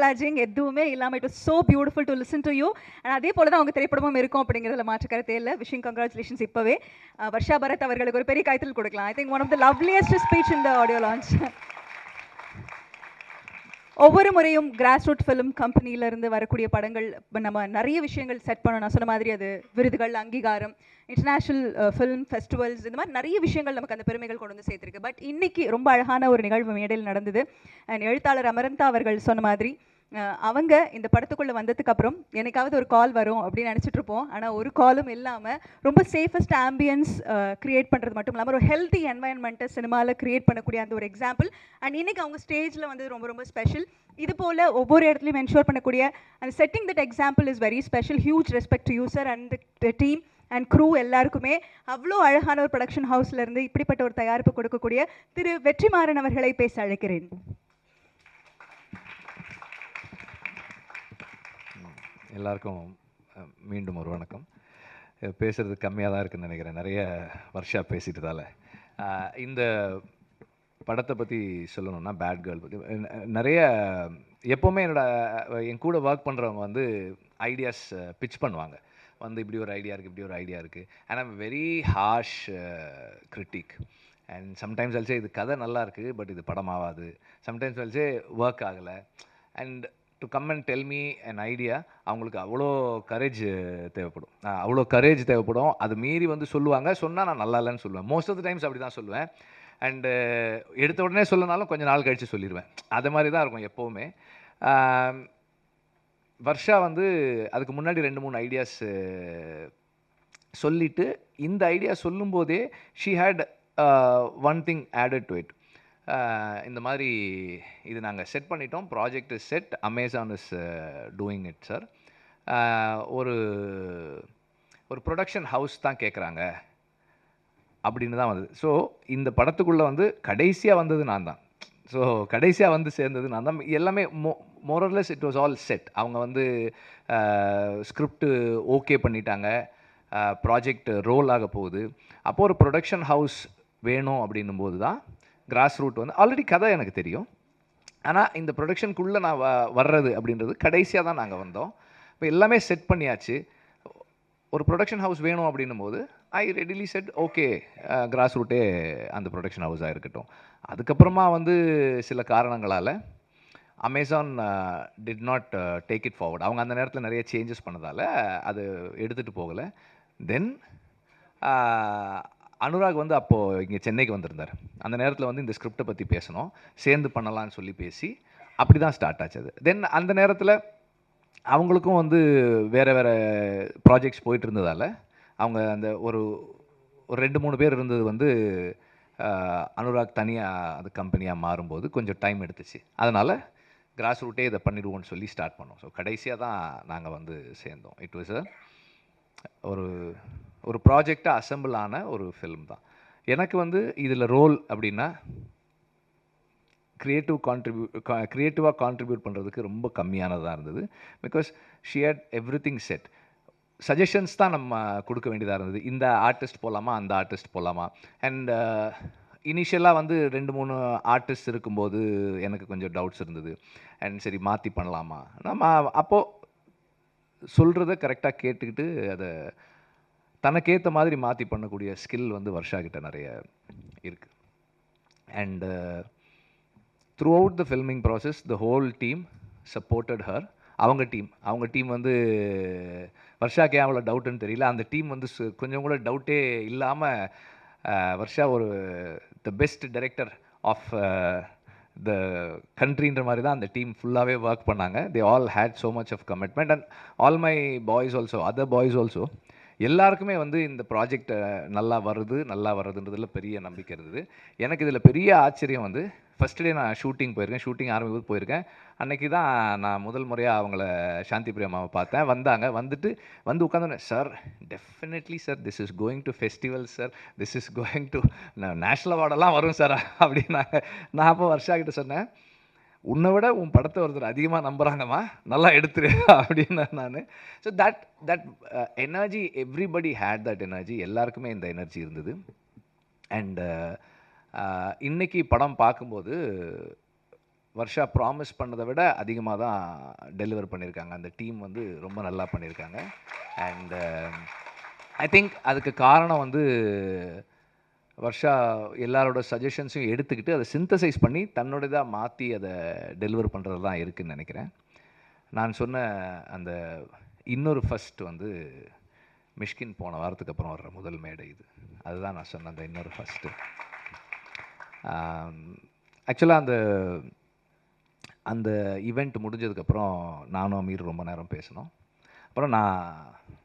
ஸ்பிளாஜிங் எதுவுமே இல்லாமல் it was so beautiful to listen to you and அதே போல தான் அவங்க திரைப்படமும் இருக்கும் அப்படிங்கிறதுல மாற்று கருத்தே இல்லை. விஷிங் கங்க்ராச்சுலேஷன்ஸ் இப்போவே. வர்ஷா பரத் அவர்களுக்கு ஒரு பெரிய கைத்தல் கொடுக்கலாம். I think one of the loveliest speech இந்த ஆடியோ லான்ச் ஒவ்வொரு முறையும் கிராஸ் ரூட் ஃபிலிம் கம்பெனியிலேருந்து வரக்கூடிய படங்கள் இப்போ நம்ம நிறைய விஷயங்கள் செட் பண்ணோம் நான் சொன்ன மாதிரி அது விருதுகள் அங்கீகாரம் இன்டர்நேஷ்னல் ஃபிலிம் ஃபெஸ்டிவல்ஸ் இந்த மாதிரி நிறைய விஷயங்கள் நமக்கு அந்த பெருமைகள் கொண்டு வந்து சேர்த்துருக்கு. பட் இன்றைக்கி ரொம்ப அழகான ஒரு நிகழ்வு மேடையில் நடந்தது. அண்ட் எழுத்தாளர் அமரந்தா அவர்கள் சொன்ன மாதிரி அவங்க இந்த படத்துக்குள்ளே வந்ததுக்கு அப்புறம் எனக்காவது ஒரு கால் வரும் அப்படின்னு நினச்சிட்டு இருப்போம் ஆனால் ஒரு காலும் இல்லாமல் ரொம்ப சேஃபஸ்ட் ஆம்பியன்ஸ் கிரியேட் பண்ணுறது மட்டும் இல்லாமல் ஒரு ஹெல்த்தி என்வாயன்மெண்ட்டை சினிமாவில் கிரியேட் பண்ணக்கூடிய அந்த ஒரு எக்ஸாம்பிள் அண்ட் இன்னைக்கு அவங்க ஸ்டேஜில் வந்து ரொம்ப ரொம்ப ஸ்பெஷல் இது போல் ஒவ்வொரு இடத்துலையும் என்ஷூர் பண்ணக்கூடிய அந்த setting that example is very special huge respect to user and the team and crew எல்லாருக்குமே. அவ்வளோ அழகான ஒரு ப்ரொடக்ஷன் ஹவுஸ்லேருந்து இப்படிப்பட்ட ஒரு தயாரிப்பு கொடுக்கக்கூடிய திரு வெற்றிமாறன் அவர்களை பேச அழைக்கிறேன். எல்லாருக்கும் மீண்டும் ஒரு வணக்கம். பேசுகிறது கம்மியாக தான் இருக்குன்னு நினைக்கிறேன். நிறைய வருஷா பேசிட்டதால். இந்த படத்தை பற்றி சொல்லணும்னா பேட் கேர்ள் பற்றி நிறைய எப்போவுமே என்னோடய என் கூட ஒர்க் பண்ணுறவங்க வந்து ஐடியாஸ் பிச் பண்ணுவாங்க. வந்து இப்படி ஒரு ஐடியா இருக்குது இப்படி ஒரு ஐடியா இருக்குது and I'm very harsh critic and sometimes also இது கதை நல்லா இருக்குது பட் இது படமாகாது. சம்டைம்ஸ் அல்சே ஒர்க் ஆகலை. And to come and tell me an idea அவங்களுக்கு அவ்வளோ கரேஜ் தேவைப்படும். அவ்வளோ கரேஜ் தேவைப்படும். அது மீறி வந்து சொல்லுவாங்க. சொன்னால் நான் நல்லா இல்லைன்னு சொல்லுவேன். மோஸ்ட் ஆஃப் த டைம்ஸ் அப்படி தான் சொல்லுவேன். அண்டு எடுத்த உடனே சொல்லனாலும் கொஞ்சம் நாள் கழித்து சொல்லிடுவேன் அது மாதிரி தான் இருக்கும் எப்போவுமே. வர்ஷா வந்து அதுக்கு முன்னாடி ரெண்டு மூணு ஐடியாஸ் சொல்லிட்டு இந்த ஐடியா சொல்லும்போதே she had one thing added to it இந்த மாதிரி இது நாங்கள் செட் பண்ணிட்டோம். Project is set Amazon is doing it sir ஒரு ஒரு ப்ரொடக்ஷன் ஹவுஸ் தான் கேட்குறாங்க அப்படின்னு தான் வந்தது. ஸோ இந்த படத்துக்குள்ளே வந்து கடைசியாக வந்தது நான் தான். ஸோ கடைசியாக வந்து சேர்ந்தது நான் தான். எல்லாமே மோ more or less it was all set அவங்க வந்து ஸ்கிரிப்ட் ஓகே பண்ணிட்டாங்க. ப்ராஜெக்ட் ரோல் ஆக போகுது. அப்போது ஒரு ப்ரொடக்ஷன் ஹவுஸ் வேணும் அப்படின்னும் போது தான் கிராஸ் ரூட் வந்து ஆல்ரெடி கதை எனக்கு தெரியும். ஆனால் இந்த ப்ரொடக்ஷனுக்குள்ளே நான் வ வர்றது அப்படின்றது கடைசியாக தான் நாங்கள் வந்தோம். இப்போ எல்லாமே செட் பண்ணியாச்சு. ஒரு ப்ரொடக்ஷன் ஹவுஸ் வேணும் அப்படின்னும் போது I readily said okay Grass ரூட்டே அந்த ப்ரொடக்ஷன் ஹவுஸாக இருக்கட்டும். அதுக்கப்புறமா வந்து சில காரணங்களால் Amazon did not take it forward அவங்க அந்த நேரத்தில் நிறைய சேஞ்சஸ் பண்ணதால் அது எடுத்துகிட்டு போகலை. தென் அனுராக் வந்து அப்போது இங்கே சென்னைக்கு வந்திருந்தார். அந்த நேரத்தில் வந்து இந்த ஸ்கிரிப்டை பற்றி பேசணும். சேர்ந்து பண்ணலான்னு சொல்லி பேசி அப்படி தான் ஸ்டார்ட் ஆச்சு அது. தென் அந்த நேரத்தில் அவங்களுக்கும் வந்து வேறு வேறு ப்ராஜெக்ட்ஸ் போயிட்டு இருந்ததால் அவங்க அந்த ஒரு ஒரு ரெண்டு மூணு பேர் இருந்தது வந்து அனுராக் தனியாக அது கம்பெனியாக மாறும்போது கொஞ்சம் டைம் எடுத்துச்சு. அதனால் கிராஸ் ரூட்டே இதை பண்ணிடுவோம்னு சொல்லி ஸ்டார்ட் பண்ணோம். ஸோ கடைசியாக தான் நாங்கள் வந்து சேர்ந்தோம். இட் வாஸ் ஒரு ஒரு ப்ராஜெக்டாக அசம்பிள் ஆன ஒரு ஃபிலிம் தான். எனக்கு வந்து இதில் ரோல் அப்படின்னா க்ரியேட்டிவ் கான்ட்ரிபியூட் க்ரியேட்டிவாக கான்ட்ரிபியூட் பண்ணுறதுக்கு ரொம்ப கம்மியானதாக இருந்தது. Because she had everything set suggestions தான் நம்ம கொடுக்க வேண்டியதாக இருந்தது. இந்த ஆர்டிஸ்ட் போகலாமா அந்த ஆர்டிஸ்ட் போகலாமா அண்ட் இனிஷியலாக வந்து ரெண்டு மூணு ஆர்டிஸ்ட் இருக்கும்போது எனக்கு கொஞ்சம் டவுட்ஸ் இருந்தது. அண்ட் சரி மாற்றி பண்ணலாமா? நம்ம அப்போது சொல்கிறத கரெக்டாக கேட்டுக்கிட்டு அதை தனக்கேற்ற மாதிரி மாற்றி பண்ணக்கூடிய ஸ்கில் வந்து வர்ஷா கிட்ட நிறைய இருக்குது and throughout the filming process the whole team supported her அவங்க டீம் அவங்க டீம் வந்து வர்ஷாக்கு ஏன் அவ்வளோ டவுட்டுன்னு தெரியல. அந்த டீம் வந்து கொஞ்சம் கூட டவுட்டே இல்லாமல் வர்ஷா ஒரு the best director of the கண்ட்ரின்ற மாதிரி தான் அந்த டீம் ஃபுல்லாகவே ஒர்க் பண்ணாங்க. They all had so much of commitment and all my boys also other boys also எல்லாருக்குமே வந்து இந்த ப்ராஜெக்ட் நல்லா வருது நல்லா வருதுன்றதில் பெரிய நம்பிக்கை இருந்தது. எனக்கு இதில் பெரிய ஆச்சரியம் வந்து ஃபஸ்ட் டே நான் ஷூட்டிங் போயிருக்கேன். ஷூட்டிங் ஆரம்பிக்கும் போயிருக்கேன். அன்னைக்கு தான் நான் முதல் முறையாக அவங்கள சாந்தி பிரியமாவை பார்த்தேன். வந்தாங்க. வந்துட்டு வந்து உட்காந்து sir definitely sir this is going to festival sir this is going to national அவார்டெல்லாம் வரும் சார் அப்படின்னாங்க. நான் அப்போ வருஷாக்கிட்ட கிட்ட சொன்னேன். உன்னை விட உன் படத்தை ஒருத்தர் அதிகமாக நம்புகிறாங்கம்மா நல்லா எடுத்துரு அப்படின்னு நான். So that that energy everybody had that energy எல்லாருக்குமே இந்த எனர்ஜி இருந்தது. அண்டு uh, uh, இன்றைக்கி படம் பார்க்கும்போது வருஷா ப்ராமிஸ் பண்ணதை விட அதிகமாக தான் டெலிவர் பண்ணியிருக்காங்க அந்த டீம் வந்து ரொம்ப நல்லா பண்ணியிருக்காங்க அண்டு ஐ um, திங்க் அதுக்கு காரணம் வந்து வர்ஷா எல்லாரோட சஜஷன்ஸையும் எடுத்துக்கிட்டு அதை சிந்தசைஸ் பண்ணி தன்னோடதாக மாற்றி அதை டெலிவர் பண்ணுறது தான் இருக்குதுன்னு நினைக்கிறேன். நான் சொன்ன அந்த இன்னொரு ஃபஸ்ட் வந்து மிஷ்கின் போன வாரத்துக்கு அப்புறம் வர்ற முதல் மேடை இது. அதுதான் நான் சொன்ன அந்த இன்னொரு ஃபஸ்ட்டு ஆக்சுவலாக அந்த அந்த ஈவெண்ட் முடிஞ்சதுக்கப்புறம் நானும் அமீர் ரொம்ப நேரம் பேசினோம். அப்புறம் நான்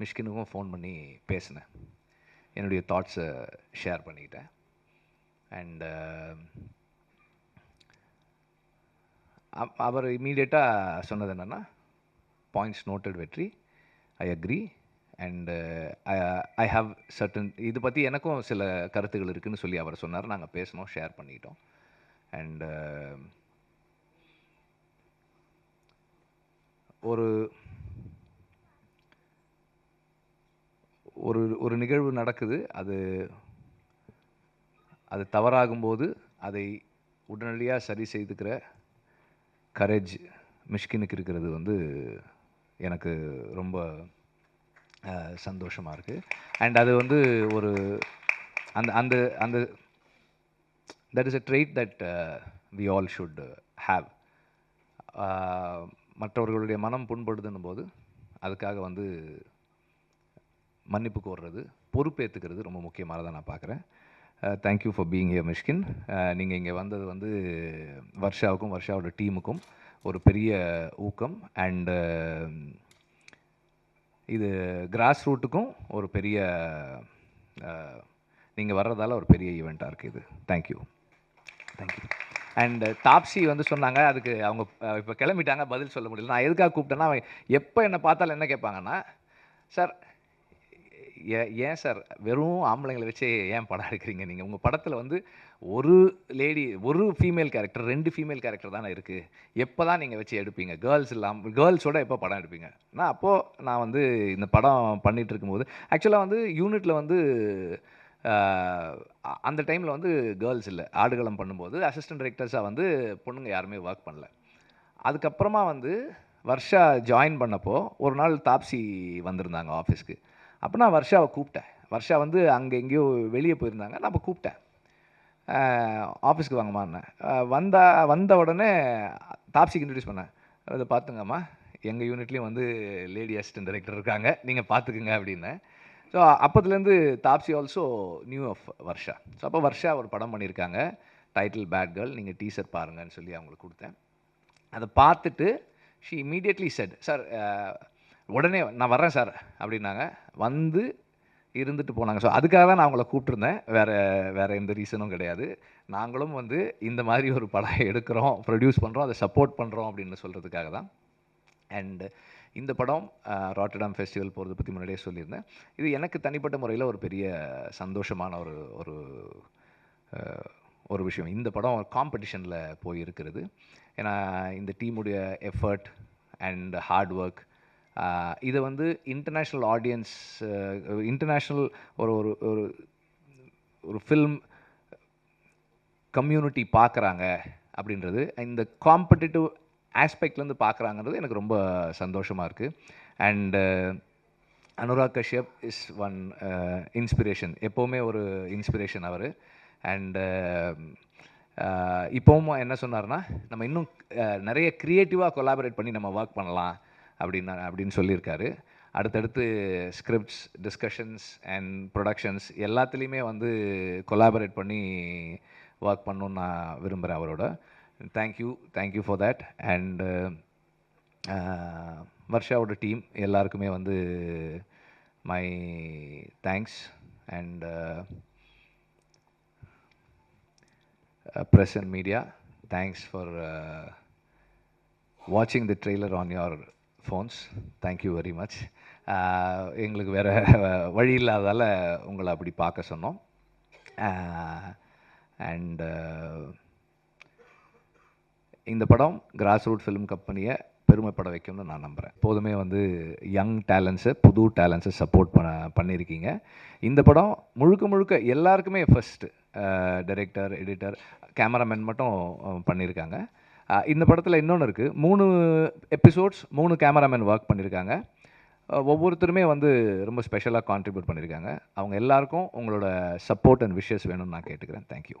மிஷ்கினுக்கும் ஃபோன் பண்ணி பேசினேன். என்னுடைய தாட்ஸை ஷேர் பண்ணிக்கிட்டேன். Uh, அண்டு அவர் இமீடியட்டாக சொன்னது என்னென்னா points noted Vetri. I agree and I have certain இது பற்றி எனக்கும் சில கருத்துகள் இருக்குதுன்னு சொல்லி அவர் சொன்னார். நாங்கள் பேசினோம் ஷேர் பண்ணிக்கிட்டோம் அண்டு uh, ஒரு ஒரு ஒரு நிகழ்வு நடக்குது அது அது தவறாகும்போது அதை உடனடியாக சரி செய்துக்கிற கரேஜ் மிஷ்கினுக்கு இருக்கிறது வந்து எனக்கு ரொம்ப சந்தோஷமாக இருக்குது அண்ட் அது வந்து ஒரு அந்த அந்த அந்த that is a trait that we all should have மற்றவர்களுடைய மனம் புண்படுதுன்னும் போது அதுக்காக வந்து மன்னிப்பு கோர்றது பொறுப்பேற்றுக்கிறது ரொம்ப முக்கியமானதாக நான் பார்க்குறேன் thank you for being a Mysskin. நீங்கள் இங்கே வந்தது வந்து வர்ஷாவுக்கும் வர்ஷாவோட டீமுக்கும் ஒரு பெரிய ஊக்கம். அண்டு இது கிராஸ் ரூட்டுக்கும் ஒரு பெரிய நீங்கள் வர்றதால ஒரு பெரிய ஈவெண்ட்டாக இருக்குது இது. தேங்க்யூ தேங்க்யூ அண்ட் தாப்ஸி வந்து சொன்னாங்க அதுக்கு அவங்க இப்போ கிளம்பிட்டாங்க பதில் சொல்ல முடியல. நான் எதுக்காக கூப்பிட்டேன்னா அவன் எப்போ என்னை பார்த்தாலும் என்ன கேட்பாங்கன்னா சார் ஏன் சார் வெறும் ஆம்பளைங்களை வச்சு ஏன் படம் எடுக்கிறீங்க நீங்கள் உங்கள் படத்தில் வந்து ஒரு லேடி ஒரு ஃபீமேல் கேரக்டர் ரெண்டு ஃபீமேல் கேரக்டர் தானே இருக்குது எப்போ தான் நீங்கள் வச்சு எடுப்பீங்க? கேர்ள்ஸ் இல்லாமல் கேர்ள்ஸோட எப்போ படம் எடுப்பீங்க? நான் அப்போது நான் வந்து இந்த படம் பண்ணிகிட்டு இருக்கும்போது ஆக்சுவலாக வந்து யூனிட்டில் வந்து அந்த டைமில் வந்து கேர்ள்ஸ் இல்லை. ஆடுகளம் பண்ணும்போது அசிஸ்டன்ட் டைரக்டர்ஸாக வந்து பொண்ணுங்க யாருமே ஒர்க் பண்ணல. அதுக்கப்புறமா வந்து வர்ஷா ஜாயின் பண்ணப்போ ஒரு நாள் தாப்சி வந்திருந்தாங்க ஆஃபீஸ்க்கு அப்போ நான் வர்ஷாவை கூப்பிட்டேன். வர்ஷா வந்து அங்கே எங்கேயோ வெளியே போயிருந்தாங்க. நான் அப்போ கூப்பிட்டேன். ஆஃபீஸ்க்கு வாங்கம்மான்னேன் வந்தா வந்த உடனே தாப்சிக்கு இன்ட்ரடியூஸ் பண்ணேன். அதை பார்த்துங்கம்மா எங்கள் யூனிட்லேயும் வந்து லேடி அசிஸ்டன்ட் டைரக்டர் இருக்காங்க. நீங்கள் பார்த்துக்குங்க அப்படின்னேன் so அப்போதுலேருந்து Taapsee also knew of Varsha. So அப்போ வர்ஷா ஒரு படம் பண்ணியிருக்காங்க. டைட்டில் பேட் கேர்ள் நீங்கள் டீசர் பாருங்கன்னு சொல்லி அவங்களுக்கு கொடுத்தேன். அதை பார்த்துட்டு ஷி இமீடியட்லி செட் சார் உடனே நான் வரேன் சார் அப்படின்னாங்க. வந்து இருந்துட்டு போனாங்க. ஸோ அதுக்காக தான் நான் அவங்கள கூப்பிட்ருந்தேன் வேறு வேறு எந்த ரீசனும் கிடையாது. நாங்களும் வந்து இந்த மாதிரி ஒரு படம் எடுக்கிறோம் ப்ரொடியூஸ் பண்ணுறோம் அதை சப்போர்ட் பண்ணுறோம் அப்படின்னு சொல்கிறதுக்காக தான். அண்டு இந்த படம் ராட்டடாம் ஃபெஸ்டிவல் போகிறத பற்றி முன்னாடியே சொல்லியிருந்தேன். இது எனக்கு தனிப்பட்ட முறையில் ஒரு பெரிய சந்தோஷமான ஒரு ஒரு ஒரு விஷயம். இந்த படம் காம்படிஷனில் போய் இருக்கிறது ஏன்னா இந்த டீமுடைய எஃபர்ட் அண்ட் ஹார்ட் ஒர்க் இதை வந்து இன்டர்நேஷ்னல் ஆடியன்ஸ் இன்டர்நேஷ்னல் ஒரு ஒரு ஒரு ஒரு ஃபில்ம் கம்யூனிட்டி பார்க்குறாங்க அப்படின்றது. இந்த காம்படிட்டிவ் ஆஸ்பெக்ட்லேருந்து பார்க்குறாங்கன்றது எனக்கு ரொம்ப சந்தோஷமாக இருக்குது and Anurag Kashyap is one inspiration எப்போவுமே ஒரு இன்ஸ்பிரேஷன் அவர். அண்டு இப்போவும் என்ன சொன்னார்னா நம்ம இன்னும் நிறைய க்ரியேட்டிவாக கொலாபரேட் பண்ணி நம்ம ஒர்க் பண்ணலாம். அப்படின்னு அப்படின்னு சொல்லியிருக்காரு. அடுத்தடுத்து ஸ்கிரிப்ட்ஸ் டிஸ்கஷன்ஸ் அண்ட் ப்ரொடக்ஷன்ஸ் எல்லாத்துலேயுமே வந்து கொலாபரேட் பண்ணி ஒர்க் பண்ணணுன்னு நான் விரும்புகிறேன் அவரோட. Thank you thank you for that and வர்ஷாவோட team எல்லாருக்குமே வந்து my thanks and press and media thanks for வாட்சிங் the trailer on your phones thank you very much எங்களுக்கு வேறு வழி இல்லாதால் உங்களை அப்படி பார்க்க சொன்னோம். Uh, அண்டு uh, இந்த படம் கிராஸ் ரூட் ஃபிலிம் கம்பெனியை பெருமைப்பட வைக்கும்னு நான் நம்புகிறேன் எப்போதுமே வந்து யங் டேலண்ட்ஸை புது டேலண்ட்ஸை சப்போர்ட் பண்ண பண்ணியிருக்கீங்க இந்த படம் முழுக்க முழுக்க எல்லாருக்குமே ஃபஸ்ட்டு டைரக்டர் எடிட்டர் கேமராமேன் மட்டும் uh, பண்ணியிருக்காங்க இந்த படத்தில் இன்னொன்று இருக்குது மூணு எபிசோட்ஸ் மூணு கேமராமேன் ஒர்க் பண்ணியிருக்காங்க ஒவ்வொருத்தருமே வந்து ரொம்ப ஸ்பெஷலாக கான்ட்ரிபியூட் பண்ணியிருக்காங்க அவங்க எல்லாருக்கும் உங்களோட சப்போர்ட் அண்ட் விஷஸ் வேணும்னு நான் கேட்டுக்கிறேன். தேங்க்யூ